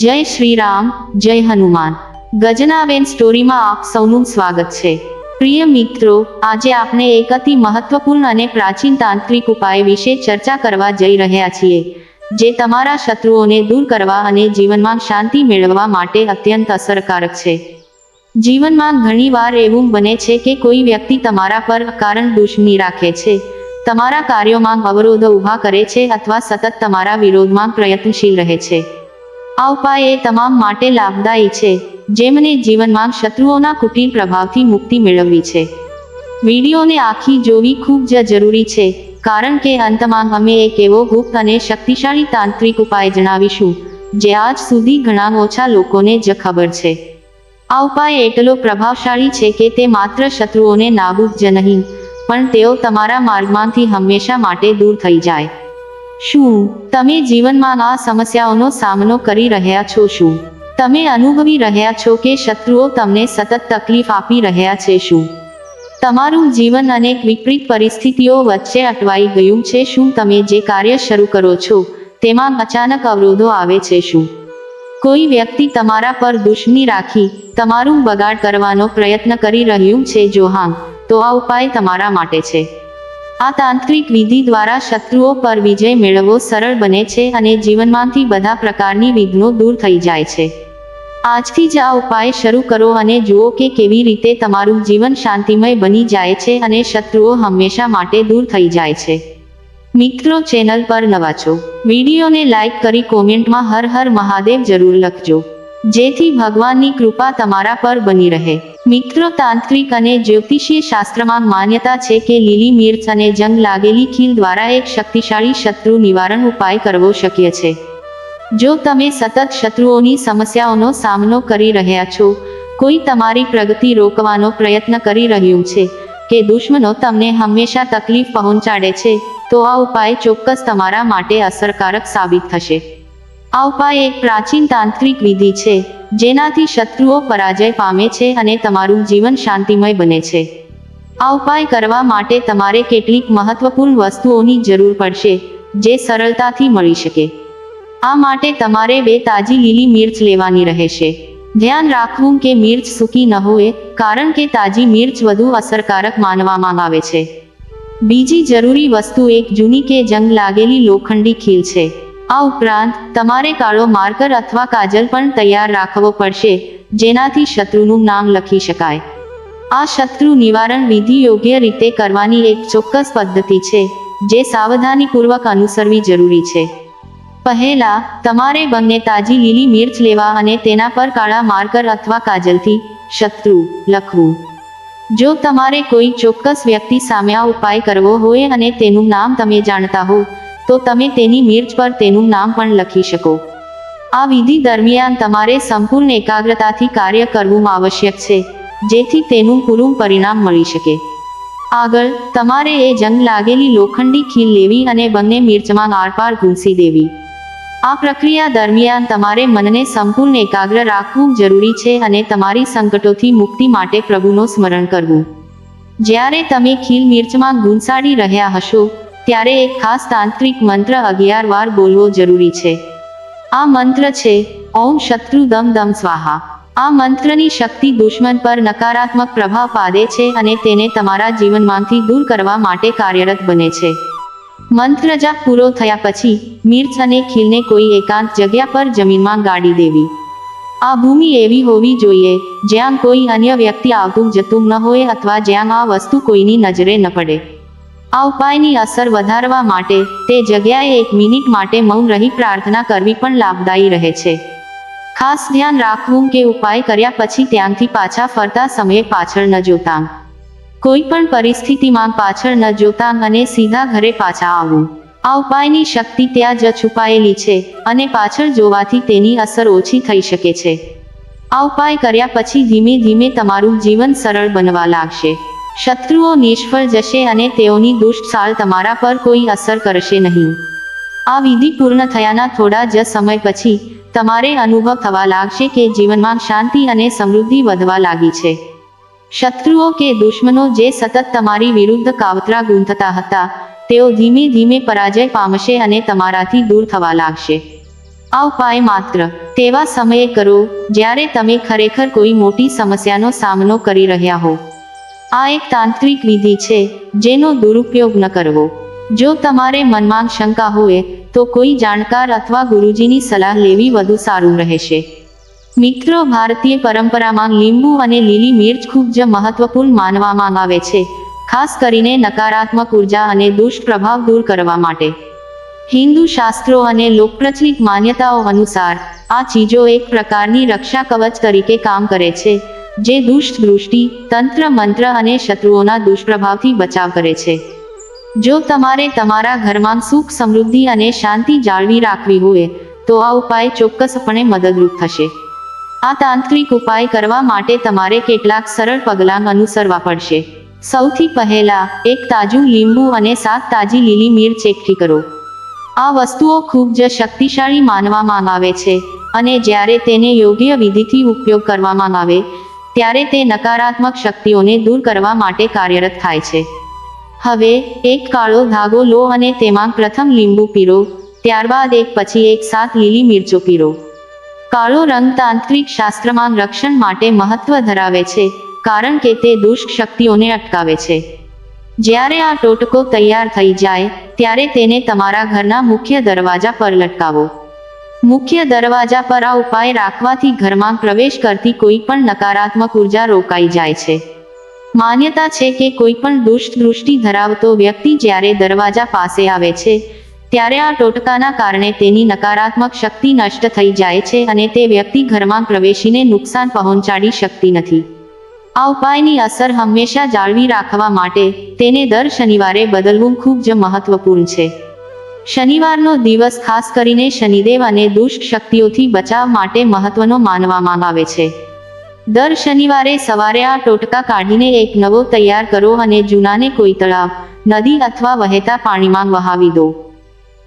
જય શ્રી રામ જય હનુમાન. ગજનાબેન સ્ટોરીમાં આપ સૌનું સ્વાગત છે. પ્રિય મિત્રો, આજે આપણે એક અતિ મહત્વપૂર્ણ અને પ્રાચીન તાંત્રિક ઉપાય વિશે ચર્ચા કરવા જઈ રહ્યા છીએ, જે તમારા શત્રુઓને દૂર કરવા અને જીવનમાં શાંતિ મેળવવા માટે અત્યંત અસરકારક છે. જીવનમાં ઘણીવાર એવું બને છે કે કોઈ વ્યક્તિ તમારા પર કારણ દુશ્મની રાખે છે, તમારા કાર્યોમાં અવરોધો ઊભા કરે છે અથવા સતત તમારા વિરોધમાં પ્રયત્નશીલ રહે છે. આ ઉપાય એ તમામ માટે લાભદાયી છે, જેમને જીવનમાં શત્રુઓના કુટીર પ્રભાવથી મુક્તિ મેળવવી છે. વિડીયોને આખી જોવી ખૂબ જ જરૂરી છે, કારણ કે અંતમાં અમે એક એવો ગુપ્ત અને શક્તિશાળી તાંત્રિક ઉપાય જણાવીશું, જે આજ સુધી ઘણા ઓછા લોકોને જ ખબર છે. આ ઉપાય એટલો પ્રભાવશાળી છે કે તે માત્ર શત્રુઓને નાબૂદ જ નહીં, પણ તેઓ તમારા માર્ગમાંથી હંમેશા માટે દૂર થઈ જાય. શું તમે જીવનમાં આ સમસ્યાઓનો સામનો કરી રહ્યા છો? શું તમે અનુભવી રહ્યા છો કે શત્રુઓ તમને સતત તકલીફ આપી રહ્યા છે? શું તમારું જીવન અનેક વિપરીત પરિસ્થિતિઓ વચ્ચે અટવાઈ ગયું છે? શું તમે જે કાર્ય શરૂ કરો છો તેમાં અચાનક અવરોધો આવે છે? શું કોઈ વ્યક્તિ તમારા પર દુશ્મની રાખી તમારું બગાડ કરવાનો પ્રયત્ન કરી રહ્યું છે? જો હા, તો આ ઉપાય તમારા માટે છે. આ તાંત્રિક વિધિ દ્વારા શત્રુઓ પર વિજય મેળવવો સરળ બને છે અને જીવનમાંથી બધા પ્રકારની વિઘ્નો દૂર થઈ જાય છે. આજથી જ આ ઉપાય શરૂ કરો અને જુઓ કે કેવી રીતે તમારું જીવન શાંતિમય બની જાય છે અને શત્રુઓ હંમેશા માટે દૂર થઈ જાય છે. મિત્રો, ચેનલ પર નવા છો. વિડીયોને લાઇક કરી કોમેન્ટમાં હર હર મહાદેવ જરૂર લખજો. જેથી ભગવાનની કૃપા તમારા પર બની રહે. મિત્રો તાંત્રિક અને જ્યોતિષીય શાસ્ત્રમાં માન્યતા છે કે લીલી મિર્ચ અને જંગ લાગેલી ખીલ દ્વારા એક શક્તિશાળી શત્રુ નિવારણ ઉપાય કરવો શક્ય છે. જો તમે સતત શત્રુઓની સમસ્યાઓનો સામનો કરી રહ્યા છો, કોઈ તમારી પ્રગતિ રોકવાનો પ્રયત્ન કરી રહ્યું છે, કે દુશ્મનો તમને હંમેશા તકલીફ પહોંચાડે છે, તો આ ઉપાય ચોક્કસ તમારા માટે અસરકારક સાબિત થશે. આ ઉપાય એક પ્રાચીન તાંત્રિક વિધિ છે, જેનાથી શત્રુઓ પરાજય પામે છે અને તમારું જીવન શાંતિમય બને છે. આ ઉપાય કરવા માટે તમારે કેટલીક મહત્વપૂર્ણ વસ્તુઓની જરૂર પડશે, જે સરળતાથી મળી શકે. આ માટે તમારે બે તાજી લીલી મિર્ચ લેવાની રહેશે. ધ્યાન રાખવું કે મિર્ચ સૂકી ન હોય, કારણ કે તાજી મિર્ચ વધુ અસરકારક માનવામાં આવે છે. બીજી જરૂરી વસ્તુ એક જૂની કે જંગ લાગેલી લોખંડી ખીલ છે. આ ઉપરાંત, તમારે કાળો માર્કર અથવા કાજલ પણ તૈયાર રાખવો પડશે, જેનાથી શત્રુનું નામ લખી શકાય. આ શત્રુ નિવારણ વિધિ યોગ્ય રીતે કરવાની એક ચોક્કસ પદ્ધતિ છે, જે સાવધાનીપૂર્વક અનુસરવી જરૂરી છે. પહેલા, તમારે બંને તાજી લીલી મિર્ચ લેવા અને તેના પર કાળા માર્કર અથવા કાજલથી શત્રુ લખવું. જો તમારે કોઈ ચોક્કસ વ્યક્તિ સામે આ ઉપાય કરવો હોય અને તેનું નામ તમે જાણતા હો તો તમે તેની મિર્ચ પર તેનું નામ પણ લખી શકો. આ વિધિ દરમિયાન તમારે સંપૂર્ણ એકાગ્રતાથી કાર્ય કરવું આવશ્યક છે, જેથી તેનું પૂરું પરિણામ મળી શકે. આગળ, તમારે એ જંગ લાગેલી લોખંડી ખીલ લેવી અને બંને મિર્ચમાં આરપાર ઘૂંસી દેવી. આ પ્રક્રિયા દરમિયાન તમારે મનને સંપૂર્ણ એકાગ્ર રાખવું જરૂરી છે અને તમારી સંકટોથી મુક્તિ માટે પ્રભુનું સ્મરણ કરવું. જ્યારે તમે ખીલ મિર્ચમાં ગુંસાડી રહ્યા હશો ત્યારે એક ખાસ તાંત્રિક મંત્ર અગિયાર વાર બોલવો જરૂરી છે. આ મંત્ર છે, ઓમ શત્રુ દમ દમ સ્વાહા. આ મંત્રની શક્તિ દુશ્મન પર નકારાત્મક પ્રભાવ પાડે છે અને તેને તમારા જીવનમાંથી દૂર કરવા માટે કાર્યરત બને છે. મંત્ર જાપ પૂરો થયા પછી, મિર્ચ અને ખીલને કોઈ એકાંત જગ્યા પર જમીનમાં ગાડી દેવી. આ ભૂમિ એવી હોવી જોઈએ, જ્યાં કોઈ અન્ય વ્યક્તિ આવતું જતું ન હોય અથવા જ્યાં આ વસ્તુ કોઈની નજરે ન પડે. આ ઉપાયની અસર વધારવા માટે તે જગ્યાએ એક મિનિટ માટે મૌન રહી પ્રાર્થના કરવી પણ લાભદાયી રહે છે. ખાસ ધ્યાન રાખવું કે ઉપાય કર્યા પછી ત્યાંથી પાછા ફરતા સમયે પાછળ ન જોતા. કોઈ પણ પરિસ્થિતિમાં પાછળ ન જોતા અને સીધા ઘરે પાછા આવવું. આ ઉપાયની શક્તિ ત્યાં જ છુપાયેલી છે અને પાછળ જોવાથી તેની અસર ઓછી થઈ શકે છે. આ ઉપાય કર્યા પછી ધીમે ધીમે તમારું જીવન સરળ બનવા લાગશે. શત્રુઓ નિષ્ફળ જશે અને તેઓની દુષ્ટ સાળ તમારા પર કોઈ અસર કરશે નહીં. આ વિધિ પૂર્ણ થયાના થોડા જ સમય પછી, તમારે અનુભવ થવા લાગશે કે જીવનમાં શાંતિ અને સમૃદ્ધિ વધવા લાગી છે. શત્રુઓ કે દુશ્મનો જે સતત તમારી વિરુદ્ધ કાવતરા ગૂંથતા હતા, તેઓ ધીમે ધીમે પરાજય પામશે અને તમારાથી દૂર થવા લાગશે. આ ઉપાય માત્ર તેવા સમયે કરો, જ્યારે તમે ખરેખર કોઈ મોટી સમસ્યાનો સામનો કરી રહ્યા હો. આ એક તાંત્રિક વિધિ છે, જેનો દુરુપયોગ ન કરવો. જો તમારે મનમાં શંકા હોય, તો કોઈ જાણકાર અથવા ગુરુજીની સલાહ લેવી વધુ સારું રહેશે. મિત્રો, ભારતીય પરંપરામાં લીંબુ અને લીલી મિર્ચ ખૂબ જ મહત્વપૂર્ણ માનવામાં આવે છે, ખાસ કરીને નકારાત્મક ઊર્જા અને દુષ્પ્રભાવ દૂર કરવા માટે. હિન્દુ શાસ્ત્રો અને લોકપ્રચલિત માન્યતાઓ અનુસાર, આ ચીજો એક પ્રકારની રક્ષા કવચ તરીકે કામ કરે છે જે દુષ્ટ દૃષ્ટિ તંત્ર મંત્ર અને શત્રુઓના દુષ્પ્રભાવથી બચાવ કરે છે. જો તમારે તમારા ઘરમાં સુખ સમૃદ્ધિ અને શાંતિ જાળવી રાખવી હોય, તો આ ઉપાય ચોક્કસપણે મદદરૂપ થશે. આ તાંત્રિક ઉપાય કરવા માટે તમારે કેટલાક સરળ પગલાં અનુસરવા પડશે. સૌથી પહેલા, એક તાજું લીંબુ અને સાત તાજી લીલી મિર્ચ એકઠી કરો. આ વસ્તુઓ ખૂબ જ શક્તિશાળી માનવામાં આવે છે અને જ્યારે તેને યોગ્ય વિધિથી ઉપયોગ કરવામાં આવે ત્યારે તે નકારાત્મક શક્તિઓને દૂર કરવા માટે કાર્યરત થાય છે. હવે, એક કાળો ધાગો લો અને તેમાં પ્રથમ લીંબુ પીરો, ત્યારબાદ એક પછી એક સાત લીલી મિરચો પીરો. કાળો રંગ તાંત્રિક શાસ્ત્રમાં રક્ષણ માટે મહત્વ ધરાવે છે, કારણ કે તે દુષ્ટ શક્તિઓને અટકાવે છે. જ્યારે આ ટોટકો તૈયાર થઈ જાય, ત્યારે તેને તમારા ઘરના મુખ્ય દરવાજા પર લટકાવો. મુખ્ય દરવાજા પર આ ઉપાય રાખવાથી ઘરમાં પ્રવેશ કરતી કોઈ પણ નકારાત્મક ઊર્જા રોકાઈ જાય છે. માન્યતા છે કે કોઈ પણ દુષ્ટ દૃષ્ટિ ધરાવતો વ્યક્તિ જ્યારે દરવાજા પાસે આવે છે, ત્યારે આ ટોટકાના કારણે તેની નકારાત્મક શક્તિ નષ્ટ થઈ જાય છે અને તે વ્યક્તિ ઘરમાં પ્રવેશીને નુકસાન પહોંચાડી શકતી નથી. આ ઉપાયની અસર હંમેશા જાળવી રાખવા માટે તેને દર શનિવારે બદલવું ખૂબ જ મહત્વપૂર્ણ છે. શનિવારનો દિવસ ખાસ કરીને શનિદેવ અને દુષ્ટ શક્તિઓથી બચાવ માટે મહત્વનો માનવામાં આવે છે. દર શનિવારે સવારે આ ટોટકા કાઢીને એક નવો તૈયાર કરો અને જૂનાને કોઈ તળાવ, નદી અથવા વહેતા પાણીમાં વહાવી દો.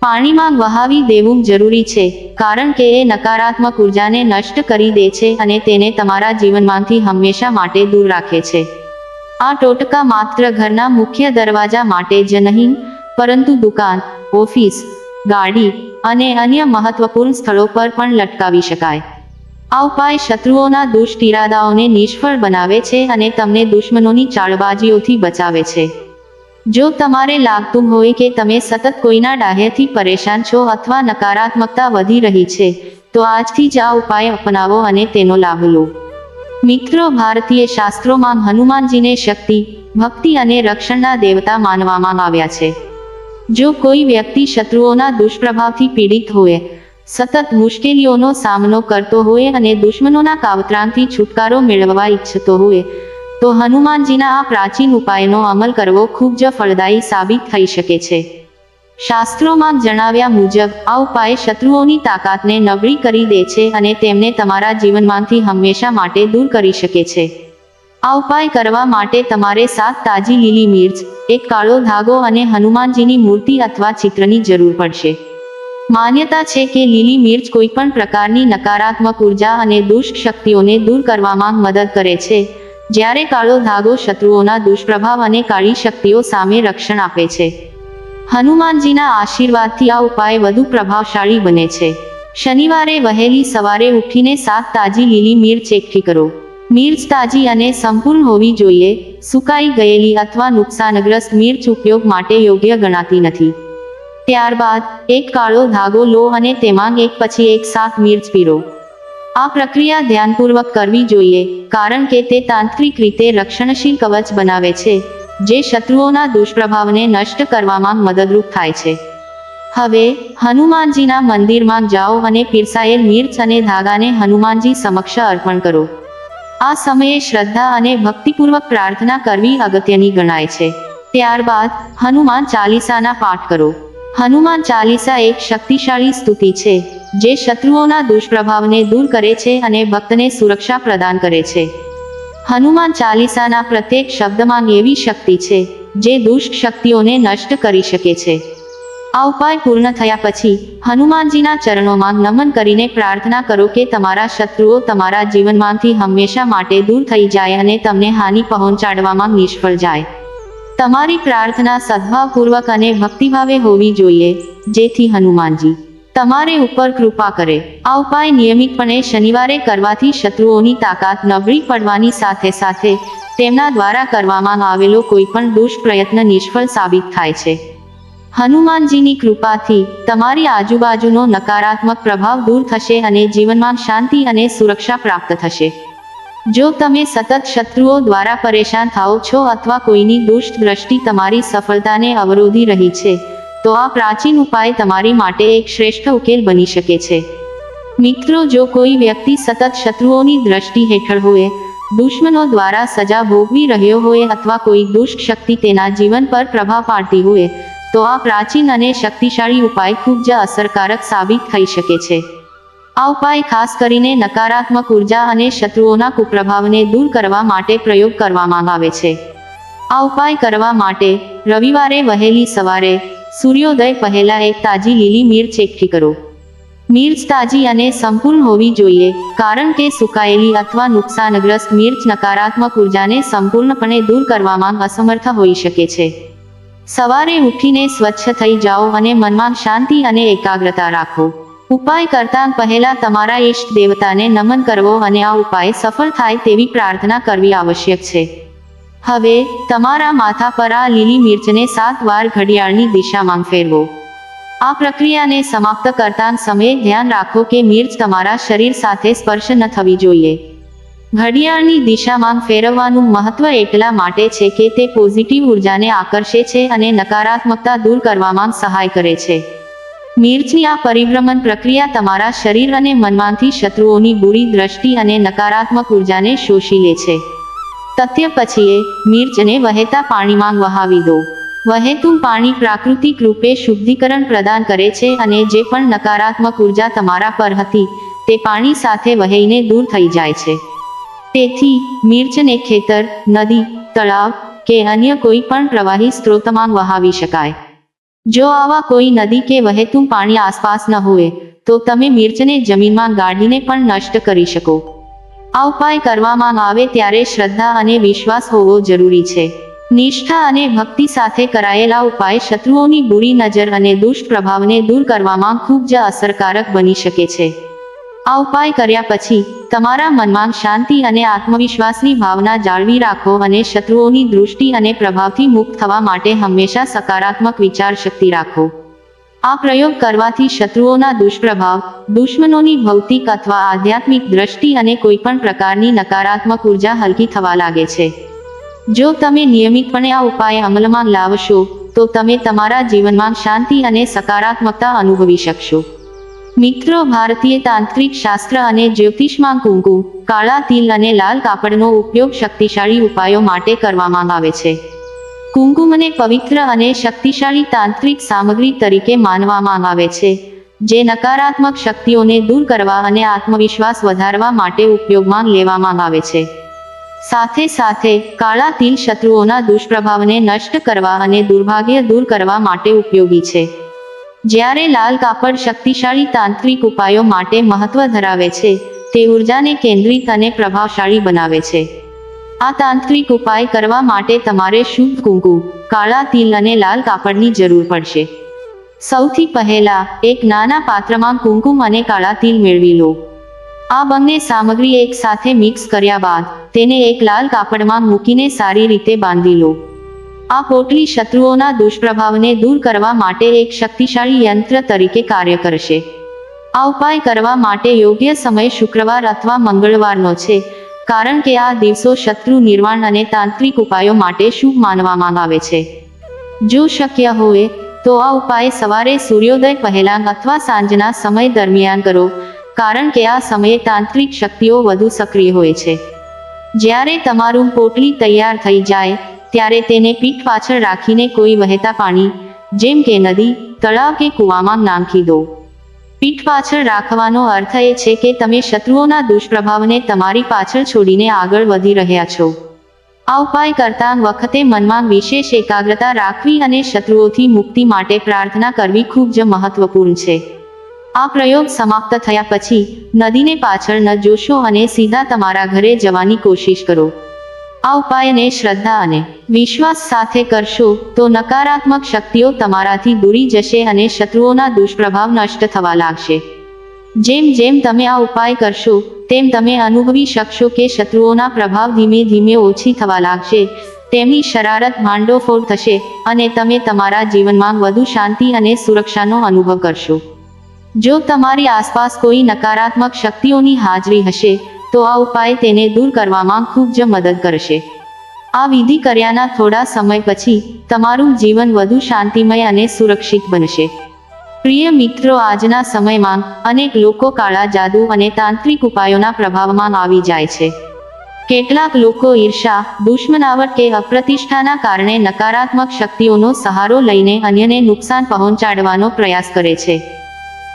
પાણીમાં વહાવી દેવું જરૂરી છે, કારણ કે એ નકારાત્મક ઉર્જાને નષ્ટ કરી દે છે અને તેને તમારા જીવનમાંથી હંમેશા માટે દૂર રાખે છે. આ ટોટકા માત્ર ઘરના મુખ્ય દરવાજા માટે જ નહીં પરંતુ દુકાન, ઓફિસ, ગાડી અને અન્ય મહત્વપૂર્ણ સ્થળો પર પણ લટકાવી શકાય. આ ઉપાય શત્રુઓના દુષ્ટ ઇરાદાઓને નિષ્ફળ બનાવે છે અને તમને દુશ્મનોની ચાળબાજીઓથી બચાવે છે. જો તમારે લાગતું હોય કે તમે સતત કોઈના ડાહ્યથી પરેશાન છો અથવા નકારાત્મકતા વધી રહી છે, તો આજથી જ આ ઉપાય અપનાવો અને તેનો લાભ લો. મિત્રો, ભારતીય શાસ્ત્રોમાં હનુમાનજીને શક્તિ, ભક્તિ અને રક્ષણના દેવતા માનવામાં આવ્યા છે. જો કોઈ વ્યક્તિ શત્રુઓના દુષ્પ્રભાવથી પીડિત હોય, સતત મુશ્કેલીઓનો સામનો કરતો હોય અને દુશ્મનોના કાવતરાંથી છુટકારો મેળવવા ઈચ્છતો હોય, તો હનુમાનજીના આ પ્રાચીન ઉપાયનો અમલ કરવો ખૂબ જ ફળદાયી સાબિત થઈ શકે છે. શાસ્ત્રોમાં જણાવ્યા મુજબ, આ ઉપાય શત્રુઓની તાકાતને નબળી કરી દે છે અને તેમને તમારા જીવનમાંથી હંમેશા માટે દૂર કરી શકે છે. આ ઉપાય કરવા માટે તમારે સાત તાજી લીલી મિર્ચ, એક કાળો ધાગો અને હનુમાનજીની મૂર્તિ અથવા ચિત્રની જરૂર પડશે. માન્યતા છે કે લીલી મિર્ચ કોઈ પણ પ્રકારની નકારાત્મક ઊર્જા અને દુષ્ટ શક્તિઓને દૂર કરવામાં મદદ કરે છે, જ્યારે કાળો ધાગો શત્રુઓના દુષ્પ્રભાવ અને કાળી શક્તિઓ સામે રક્ષણ આપે છે. હનુમાનજીના આશીર્વાદથી આ ઉપાય વધુ પ્રભાવશાળી બને છે. શનિવારે વહેલી સવારે ઉઠીને સાત તાજી લીલી મિર્ચ એકઠી કરો. મિર્ચ તાજી અને સંપૂર્ણ હોવી જોઈએ, સુકાઈ ગયેલી અથવા નુકસાનગ્રસ્ત મિર્ચ ઉપયોગ માટે યોગ્ય ગણાતી નથી. ત્યારબાદ, એક કાળો ધાગો લો અને તેમાં એક પછી એક સાત મિર્ચ પીરો. આ પ્રક્રિયા ધ્યાનપૂર્વક કરવી જોઈએ, કારણ કે તે તાંત્રિક રીતે રક્ષણશીલ કવચ બનાવે છે, જે શત્રુઓના દુષ્પ્રભાવને નષ્ટ કરવામાં મદદરૂપ થાય છે. હવે, હનુમાનજીના મંદિરમાં જાઓ અને પીરસાયેલ મિર્ચ અને ધાગાને હનુમાનજી સમક્ષ અર્પણ કરો. આ સમયે શ્રદ્ધા અને ભક્તિપૂર્વક પ્રાર્થના કરવી અગત્યની ગણાય છે. ત્યારબાદ, હનુમાન ચાલીસાના પાઠ કરો. હનુમાન ચાલીસા એક શક્તિશાળી સ્તુતિ છે, જે શત્રુઓના દુષ્પ્રભાવને દૂર કરે છે અને ભક્તને સુરક્ષા પ્રદાન કરે છે. હનુમાન ચાલીસાના પ્રત્યેક શબ્દમાં એવી શક્તિ છે, જે દુષ્ટ શક્તિઓને નષ્ટ કરી શકે છે. આ ઉપાય પૂર્ણ થયા પછી હનુમાનજીના ચરણોમાં નમન કરીને પ્રાર્થના કરો કે તમારા શત્રુઓ તમારા જીવનમાંથી હંમેશા માટે દૂર થઈ જાય અને તમને હાનિ પહોંચાડવામાં નિષ્ફળ જાય. તમારી પ્રાર્થના સદભાવપૂર્વક અને ભક્તિભાવે હોવી જોઈએ. જેથી હનુમાનજી, તમારે ઉપર કૃપા કરે. આ ઉપાય નિયમિતપણે શનિવારે કરવાથી શત્રુઓની તાકાત નબળી પડવાની સાથે સાથે તેમના દ્વારા કરવામાં આવેલો કોઈ પણ દુષ્ટ નિષ્ફળ સાબિત થાય છે. હનુમાનજીની કૃપાથી તમારી આજુબાજુનો નકારાત્મક પ્રભાવ દૂર થશે અને જીવનમાં શાંતિ અને સુરક્ષા પ્રાપ્ત થશે. જો તમે સતત શત્રુઓ દ્વારા પરેશાન થાઓ છો અથવા કોઈની દુષ્ટ દ્રષ્ટિ તમારી સફળતાને અવરોધી રહી છે, તો આ પ્રાચીન ઉપાય તમારી માટે એક શ્રેષ્ઠ ઉકેલ બની શકે છે. મિત્રો, જો કોઈ વ્યક્તિ સતત શત્રુઓની દ્રષ્ટિ હેઠળ હોય, દુશ્મનો દ્વારા સજા ભોગવી રહ્યો હોય અથવા કોઈ દુષ્ટ શક્તિ તેના જીવન પર પ્રભાવ પાડતી હોય તો આ પ્રાચીન અને શક્તિશાળી ઉપાય ખૂબ જ અસરકારક સાબિત થઈ શકે છે. આ ઉપાય ખાસ કરીને નકારાત્મક ઊર્જા અને શત્રુઓના કુપ્રભાવને દૂર કરવા માટે પ્રયોગ કરવામાં આવે છે. આ ઉપાય કરવા માટે રવિવારે વહેલી સવારે સૂર્યોદય પહેલા એક તાજી લીલી મિર્ચ એકઠી કરો. મિર્ચ તાજી અને સંપૂર્ણ હોવી જોઈએ, કારણ કે સુકાયેલી અથવા નુકસાનગ્રસ્ત મિર્ચ નકારાત્મક ઉર્જાને સંપૂર્ણપણે દૂર કરવામાં અસમર્થ હોઈ શકે છે. સવારે ઉઠીને સ્વચ્છ થઈ જાઓ અને મનમાં શાંતિ અને એકાગ્રતા રાખો. ઉપાય કરતા પહેલા તમારા ઈષ્ટ દેવતાને નમન કરવો અને આ ઉપાય સફળ થાય તેવી પ્રાર્થના કરવી આવશ્યક છે. હવે, તમારા માથા પર આ લીલી મિર્ચને સાત વાર ઘડિયાળની દિશામાં ફેરવો. આ પ્રક્રિયાને સમાપ્ત કરતા સમયે ધ્યાન રાખો કે મિર્ચ તમારા શરીર સાથે સ્પર્શ ન થવી જોઈએ. ઘડિયાળની દિશામાં ફેરવવાનું મહત્વ એટલા માટે છે કે તે પોઝિટિવ ઉર્જાને આકર્ષે છે અને નકારાત્મકતા દૂર કરવામાં સહાય કરે છે. મિર્ચની આ પરિભ્રમણ પ્રક્રિયા તમારા શરીર અને મનમાંથી શત્રુઓની બુરી દ્રષ્ટિ અને નકારાત્મક ઉર્જાને શોષી લે છે. તથ્ય પછીએ, મિર્ચને વહેતા પાણીમાં વહાવી દો. વહેતું પાણી પ્રાકૃતિક રૂપે શુદ્ધિકરણ પ્રદાન કરે છે અને જે પણ નકારાત્મક ઊર્જા તમારા પર હતી, તે પાણી સાથે વહેઈને દૂર થઈ જાય છે. તેથી મિર્ચને ખેતર, નદી, તળાવ કે અન્ય કોઈ પણ પ્રવાહી સ્ત્રોતમાં વહાવી શકાય. જો આવા કોઈ નદી કે વહેતું પાણી આસપાસ ન હોય, તો તમે મિર્ચને જમીનમાં ગાળીને પણ નષ્ટ કરી શકો. આ ઉપાય કરવામાં આવે ત્યારે શ્રદ્ધા અને વિશ્વાસ હોવો જરૂરી છે. નિષ્ઠા અને ભક્તિ સાથે કરાયેલા ઉપાય શત્રુઓની બુરી નજર અને દુષ્પ્રભાવને દૂર કરવામાં ખૂબ જ અસરકારક બની શકે છે. આ ઉપાય કર્યા પછી, તમારા મનમાં શાંતિ અને આત્મવિશ્વાસની ભાવના જાળવી રાખો અને શત્રુઓની દૃષ્ટિ અને પ્રભાવથી મુક્ત થવા માટે હંમેશા સકારાત્મક વિચાર શક્તિ રાખો. આ પ્રયોગ કરવાથી શત્રુઓના દુષ્પ્રભાવ, દુશ્મનોની ભૌતિક અથવા આધ્યાત્મિક દ્રષ્ટિ અને કોઈપણ પ્રકારની નકારાત્મક ઊર્જા હલકી થવા લાગે છે. જો તમે નિયમિતપણે આ ઉપાય અમલમાં લાવશો, તો તમે તમારા જીવનમાં શાંતિ અને સકારાત્મકતા અનુભવી શકશો. મિત્રો, ભારતીય તાંત્રિક શાસ્ત્ર અને જ્યોતિષમાં કુંકુ કાળા તિલ અને લાલ કાપડનો ઉપયોગ શક્તિશાળી ઉપાયો માટે કરવામાં આવે છે. કુંકુમને પવિત્ર અને શક્તિશાળી તાંત્રિક સામગ્રી તરીકે માનવામાં આવે છે, જે નકારાત્મક શક્તિઓને દૂર કરવા અને આત્મવિશ્વાસ વધારવા માટે ઉપયોગમાં લેવામાં આવે છે. સાથે સાથે, કાળા તિલ શત્રુઓના દુષ્પ્રભાવને નષ્ટ કરવા અને દુર્ભાગ્ય દૂર કરવા માટે ઉપયોગી છે. જ્યારે લાલ કાપડ શક્તિશાળી તાંત્રિક ઉપાયો માટે મહત્વ ધરાવે છે, તે ઉર્જાને કેન્દ્રિત અને પ્રભાવશાળી બનાવે છે. આ તાંત્રિક ઉપાય કરવા માટે તમારે શુદ્ધ કુંકુ, કાળા તિલ અને લાલ કાપડની જરૂર પડશે. સૌથી પહેલા એક નાના પાત્રમાં કુંકુમ અને કાળા તિલ મેળવી લો. આ બંને સામગ્રી એક સાથે મિક્સ કર્યા બાદ તેને એક લાલ કાપડમાં મૂકીને સારી રીતે બાંધી લો. આ પોટલી શત્રુઓના દુષ્પ્રભાવને દૂર કરવા માટે એક શક્તિશાળી યંત્ર તરીકે કાર્ય કરશે. આ ઉપાય કરવા માટે યોગ્ય સમય શુક્રવાર અથવા મંગળવારનો છે, કારણ કે આ દિવસો શત્રુ નિર્વાણ અને તાંત્રિક ઉપાયો માટે શુભ માનવામાં આવે છે. જો શક્ય હોય, તો આ ઉપાય સવારે સૂર્યોદય પહેલાં અથવા સાંજના સમય દરમિયાન કરો, કારણ કે આ સમયે તાંત્રિક શક્તિઓ વધુ સક્રિય હોય છે. જ્યારે તમારું પોટલી તૈયાર થઈ જાય ત્યારે તેને પીઠ પાછળ રાખીને કોઈ વહેતા પાણી, જેમ કે નદી, તળાવ કે કૂવામાં નાખી દો. પીઠ પાછળ રાખવાનો અર્થ એ છે કે તમે શત્રુઓના દુષ્પ્રભાવને તમારી પાછળ છોડીને આગળ વધી રહ્યા છો. આ ઉપાય કરતા વખતે મનમાં વિશેષ એકાગ્રતા રાખવી અને શત્રુઓથી મુક્તિ માટે પ્રાર્થના કરવી ખૂબ જ મહત્વપૂર્ણ છે. આ પ્રયોગ સમાપ્ત થયા પછી નદીને પાછળ ન જોશો અને સીધા તમારા ઘરે જવાની કોશિશ કરો. આ ઉપાયને શ્રદ્ધા અને વિશ્વાસ સાથે કરશો, તો નકારાત્મક શક્તિઓ તમારાથી દૂરી જશે અને શત્રુઓના દુષ્પ્રભાવ નષ્ટ થવા લાગશે. જેમ જેમ તમે આ ઉપાય કરશો, તેમ તમે અનુભવી શકશો કે શત્રુઓના પ્રભાવ ધીમે ધીમે ઓછી થવા લાગશે. તેમની શરારત ભાંડોફોડ થશે અને તમે તમારા જીવનમાં વધુ શાંતિ અને સુરક્ષાનો અનુભવ કરશો. જો તમારી આસપાસ કોઈ નકારાત્મક શક્તિઓની હાજરી હશે તો આ ઉપાય તેને દૂર કરવામાં ખૂબ જ મદદ કરશે. આ વિધિ કર્યાના થોડા સમય પછી તમારું જીવન વધુ શાંતિમય અને સુરક્ષિત બનશે. પ્રિય મિત્રો, આજના સમયમાં અનેક લોકો કાળા જાદુ અને તાંત્રિક ઉપાયોના પ્રભાવમાં આવી જાય છે. કેટલાક લોકો ઈર્ષા, દુશ્મનાવટ કે અપ્રતિષ્ઠાના કારણે નકારાત્મક શક્તિઓનો સહારો લઈને અન્યને નુકસાન પહોંચાડવાનો પ્રયાસ કરે છે.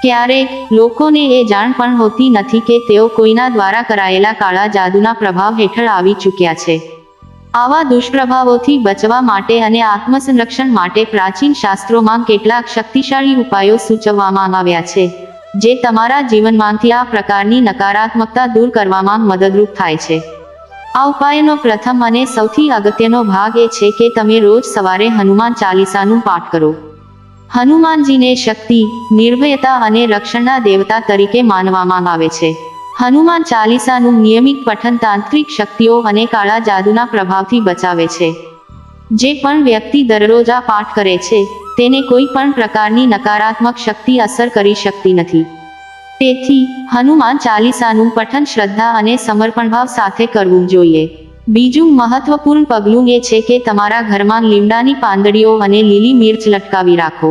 ક્યારેક લોકોને એ જાણ પણ હોતી નથી કે તેઓ કોઈના દ્વારા કરાયેલા કાળા જાદુના પ્રભાવ હેઠળ આવી ચૂક્યા છે. આવા દુષ્પ્રભાવોથી બચવા માટે અને આત્મસંરક્ષણ માટે પ્રાચીન શાસ્ત્રોમાં કેટલાક શક્તિશાળી ઉપાયો સૂચવવામાં આવ્યા છે, જે તમારા જીવનમાંથી આ પ્રકારની નકારાત્મકતા દૂર કરવામાં મદદરૂપ થાય છે. આ ઉપાયનો પ્રથમ અને સૌથી અગત્યનો ભાગ એ છે કે તમે રોજ સવારે હનુમાન ચાલીસાનું પાઠ કરો. હનુમાનજીને શક્તિ, નિર્ભયતા અને રક્ષણના દેવતા તરીકે માનવામાં આવે છે. હનુમાન ચાલીસાનું નિયમિત પઠન તાંત્રિક શક્તિઓ અને કાળા જાદુના પ્રભાવથી બચાવે છે. જે પણ વ્યક્તિ દરરોજ આ પાઠ કરે છે, તેને કોઈ પણ પ્રકારની નકારાત્મક શક્તિ અસર કરી શકતી નથી. તેથી, હનુમાન ચાલીસાનું પઠન શ્રદ્ધા અને સમર્પણભાવ સાથે કરવું જોઈએ. બીજું મહત્વપૂર્ણ પગલું એ છે કે તમારા ઘરમાં લીમડાની પાંદડીઓ અને લીલી મિર્ચ લટકાવી રાખો.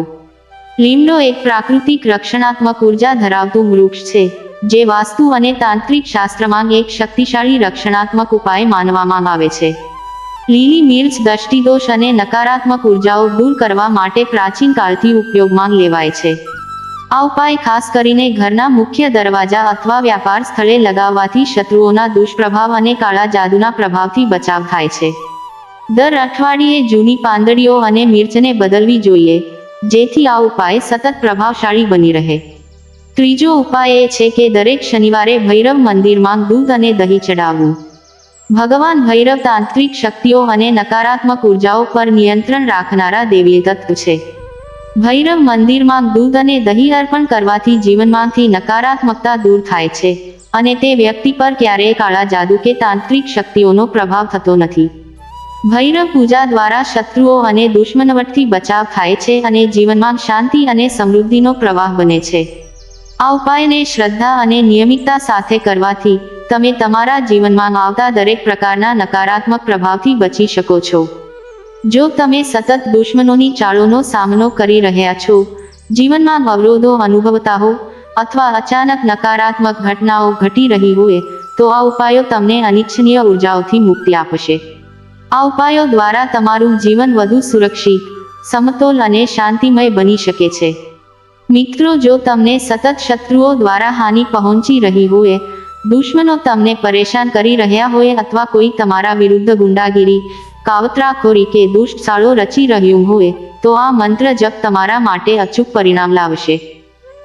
લીમડો એક પ્રાકૃતિક રક્ષણાત્મક ઊર્જા ધરાવતું વૃક્ષ છે, જે વાસ્તુ અને તાંત્રિક શાસ્ત્રમાં એક શક્તિશાળી રક્ષણાત્મક ઉપાય માનવામાં આવે છે. લીલી મિર્ચ દષ્ટિદોષ અને નકારાત્મક ઉર્જાઓ દૂર કરવા માટે પ્રાચીન કાળથી ઉપયોગમાં લેવાય છે. આ ઉપાય ખાસ કરીને ઘરના મુખ્ય દરવાજા અથવા વ્યાપાર સ્થળે લગાવવાથી શત્રુઓના દુષ્પ્રભાવ અને કાળા જાદુના પ્રભાવથી બચાવ થાય છે. દર અઠવાડિયે જૂની પાંદડીઓ અને મિર્ચને બદલવી જોઈએ, જેથી આ ઉપાય સતત પ્રભાવશાળી બની રહે. ત્રીજો ઉપાય એ છે કે દરેક શનિવારે ભૈરવ મંદિરમાં દૂધ અને દહીં ચડાવવું. ભગવાન ભૈરવ તાંત્રિક શક્તિઓ અને નકારાત્મક ઉર્જાઓ પર નિયંત્રણ રાખનારા દેવીય તત્વ છે. ભૈરવ મંદિરમાં દૂધ અને દહીં અર્પણ કરવાથી જીવનમાંથી નકારાત્મકતા દૂર થાય છે અને તે વ્યક્તિ પર ક્યારેય કાળા જાદુ કે તાંત્રિક શક્તિઓનો પ્રભાવ થતો નથી. ભૈરવ પૂજા દ્વારા શત્રુઓ અને દુશ્મનવટથી બચાવ થાય છે અને જીવનમાં શાંતિ અને સમૃદ્ધિનો પ્રવાહ બને છે. આ ઉપાયને શ્રદ્ધા અને નિયમિતતા સાથે કરવાથી તમે તમારા જીવનમાં આવતા દરેક પ્રકારના નકારાત્મક પ્રભાવથી બચી શકો છો. જો તમે સતત દુશ્મનોની ચાળોનો સામનો કરી રહ્યા છો, જીવનમાં અવરોધો અનુભવતા હો અથવા અચાનક નકારાત્મક ઘટનાઓ ઘટી રહી હોય, તો આ ઉપાયો તમને અનિચ્છનીય ઉર્જાઓથી મુક્તિ આપશે. આ ઉપાયો દ્વારા તમારું જીવન વધુ સુરક્ષિત, સમતોલ અને શાંતિમય બની શકે છે. મિત્રો, જો તમને સતત શત્રુઓ દ્વારા હાનિ પહોંચી રહી હોય, દુશ્મનો તમને પરેશાન કરી રહ્યા હોય અથવા કોઈ તમારા વિરુદ્ધ ગુંડાગીરી કાવતરાખોરી કે દુષ્ટ સાળો રચી રહ્યું હોય, તો આ મંત્ર જપ તમારા માટે અચૂક પરિણામ લાવશે.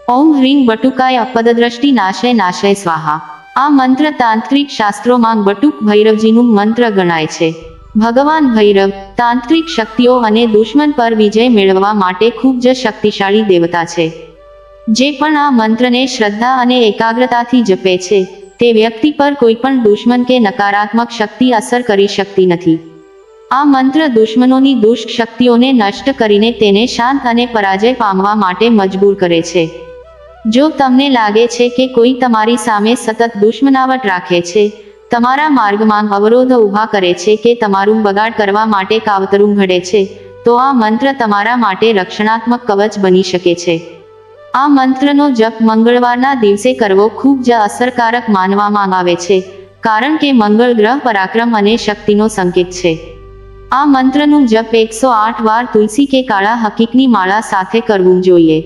ઓમ હ્રીમ બટુકાય અપદદ્રષ્ટિ નાશય નાશય સ્વાહા. આ મંત્ર તાંત્રિક શાસ્ત્રોમાં બટુક ભૈરવજીનું મંત્ર ગણાય છે. ભગવાન ભૈરવ, તાંત્રિક શક્તિઓ અને દુશ્મન પર વિજય મેળવવા માટે ખૂબ જ શક્તિશાળી દેવતા છે. જે પણ આ મંત્રને શ્રદ્ધા અને એકાગ્રતાથી જપે છે, તે વ્યક્તિ પર કોઈ પણ દુશ્મન કે નકારાત્મક શક્તિ અસર કરી શકતી નથી. આ મંત્ર દુશ્મનોની દુષ્ટ શક્તિઓને નષ્ટ કરીને તેને શાંત અને પરાજય પામવા માટે મજબૂર કરે છે. જો તમને લાગે છે કે કોઈ તમારી સામે સતત દુશ્મનાવટ રાખે છે, તમારા માર્ગમાં અવરોધ ઊભા કરે છે કે તમારું બગાડ કરવા માટે કાવતરું ઘડે છે, તો આ મંત્ર તમારા માટે રક્ષણાત્મક કવચ બની શકે છે. આ મંત્રનો જપ મંગળવારના દિવસે કરવો ખૂબ જ અસરકારક માનવામાં આવે છે, કારણ કે મંગળ ગ્રહ પરાક્રમ અને શક્તિનો સંકેત છે. આ મંત્રનું જપ એકસો આઠ વાર તુલસી કે કાળા હકીકની માળા સાથે કરવું જોઈએ.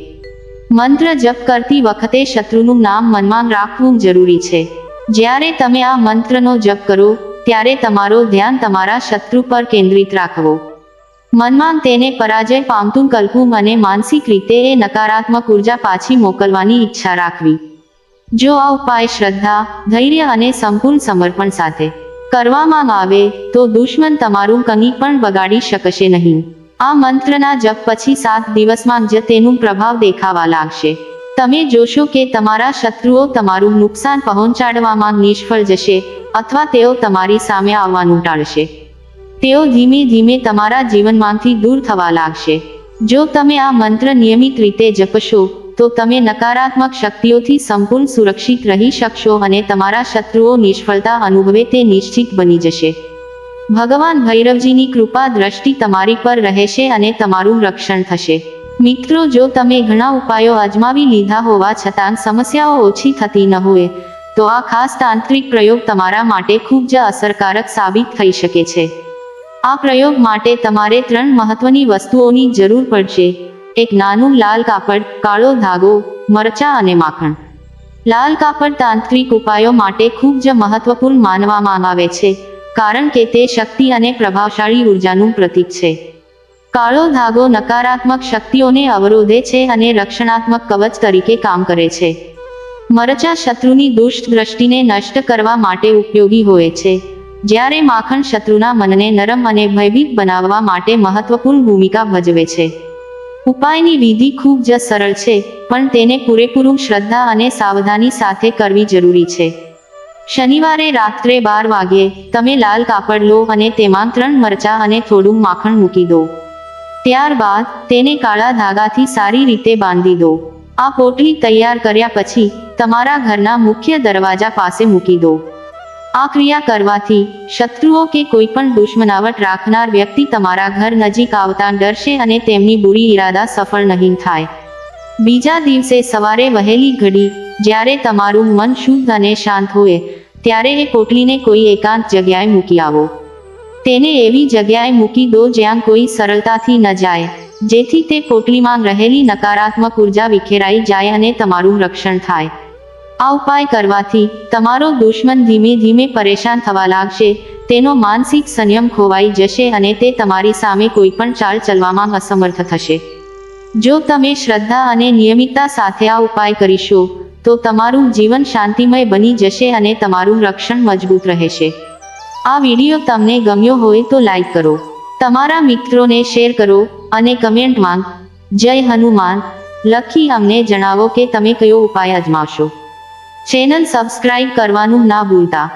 મંત્ર જપ કરતી વખતે શત્રુનું નામ મનમાં રાખવું જરૂરી છે. જ્યારે તમે આ મંત્રનો જપ કરો, ત્યારે તમારો ધ્યાન તમારા શત્રુ પર કેન્દ્રિત રાખવો. મનમાં તેને પરાજય પામતું કલ્પવું અને માનસિક રીતે એ નકારાત્મક ઊર્જા પાછી મોકલવાની ઈચ્છા રાખવી. જો આ ઉપાય શ્રદ્ધા, ધૈર્ય અને સંપૂર્ણ સમર્પણ સાથે કરવામાં આવે તો દુશ્મન તમારું કંઈ પણ બગાડી શકશે નહીં. આ મંત્રના જપ પછી સાત દિવસમાં જ તેનું પ્રભાવ દેખાવા લાગશે. તમે જોશો કે તમારા શત્રુઓ તમારું નુકસાન પહોંચાડવામાં નિષ્ફળ જશે અથવા તેઓ તમારી સામે આવવાનું ટાળશે. તેઓ ધીમે ધીમે તમારા જીવનમાંથી દૂર થવા લાગશે. જો તમે આ મંત્ર નિયમિત રીતે જપશો તો તમે નકારાત્મક શક્તિઓથી સંપૂર્ણ સુરક્ષિત રહી શકશો અને તમારા શત્રુઓ નિષ્ફળતા અનુભવે તે નિશ્ચિત બની જશે. ભગવાન ભૈરવજીની કૃપા દ્રષ્ટિ તમારી પર રહેશે અને તમારું રક્ષણ થશે. મિત્રો, જો તમે ઘણા ઉપાયો અજમાવી લીધા હોવા છતાં સમસ્યાઓ ઓછી થતી ન હોય, તો આ ખાસ તાંત્રિક પ્રયોગ તમારા માટે ખૂબ જ અસરકારક સાબિત થઈ શકે છે. આ પ્રયોગ માટે તમારે ત્રણ મહત્વની વસ્તુઓની જરૂર પડશે. એક નાનું લાલ કાપડ, કાળો ધાગો, મરચા અને માખણ. લાલ કાપડ તાંત્રિક ઉપાયો માટે ખૂબ જ મહત્વપૂર્ણ માનવામાં આવે છે, કારણ કે તે શક્તિ અને પ્રભાવશાળી ઉર્જાનું પ્રતીક છે. કાળો ધાગો નકારાત્મક શક્તિઓને અવરોધે છે અને રક્ષણાત્મક કવચ તરીકે કામ કરે છે. મરચા શત્રુની દુષ્ટ દ્રષ્ટિને નષ્ટ કરવા માટે ઉપયોગી હોય છે, જ્યારે માખણ શત્રુના મનને નરમ અને ભયભીત બનાવવા માટે મહત્વપૂર્ણ ભૂમિકા ભજવે છે. ઉપાયની વિધિ ખૂબ જ સરળ છે, પણ તેને પૂરેપૂરું શ્રદ્ધા અને સાવધાની સાથે કરવી જરૂરી છે. શનિવારે રાત્રે બાર વાગ્યે તમે લાલ કાપડ લો અને તેમાં ત્રણ મરચા અને થોડું માખણ મૂકી દો. ત્યારબાદ તેને કાળા ધાગાથી સારી રીતે બાંધી દો. આ પોટલી તૈયાર કર્યા પછી તમારા ઘરના મુખ્ય દરવાજા પાસે મૂકી દો. આ ક્રિયા કરવાથી શત્રુઓ કે કોઈ પણ દુશ્મનાવટ રાખનાર વ્યક્તિ તમારા ઘર નજીક આવતા ડરશે અને તેમની બુરી ઈરાદા સફળ નહીં થાય. બીજા દિવસે સવારે વહેલી ઘડી, જ્યારે તમારું મન શુદ્ધ અને શાંત હોય, ત્યારે એ પોટલીને કોઈ એકાંત જગ્યાએ મૂકી આવો. તેને એવી જગ્યાએ મૂકી દો જ્યાં કોઈ સરળતાથી ન જાય, જેથી તે પોટલીમાં રહેલી નકારાત્મક ઊર્જા વિખેરાઈ જાય અને તમારું રક્ષણ થાય. આ ઉપાય કરવાથી તમારો દુશ્મન ધીમે ધીમે પરેશાન થવા લાગશે, તેનો માનસિક સંયમ ખોવાઈ જશે અને તે તમારી સામે કોઈ પણ ચાલ ચલવામાં અસમર્થ થશે. જો તમે શ્રદ્ધા અને નિયમિતતા સાથે આ ઉપાય કરીશો, તો તમારું જીવન શાંતિમય બની જશે અને તમારું રક્ષણ મજબૂત રહેશે. આ વીડિયો તમને ગમ્યો હોય તો લાઈક કરો. તમારા મિત્રોને શેર કરો અને કમેન્ટમાં જય હનુમાન. લખી અમને જણાવો કે તમે કયો ઉપાય અજમાવશો. ચેનલ સબસ્ક્રાઇબ કરવાનું ના ભૂલતા.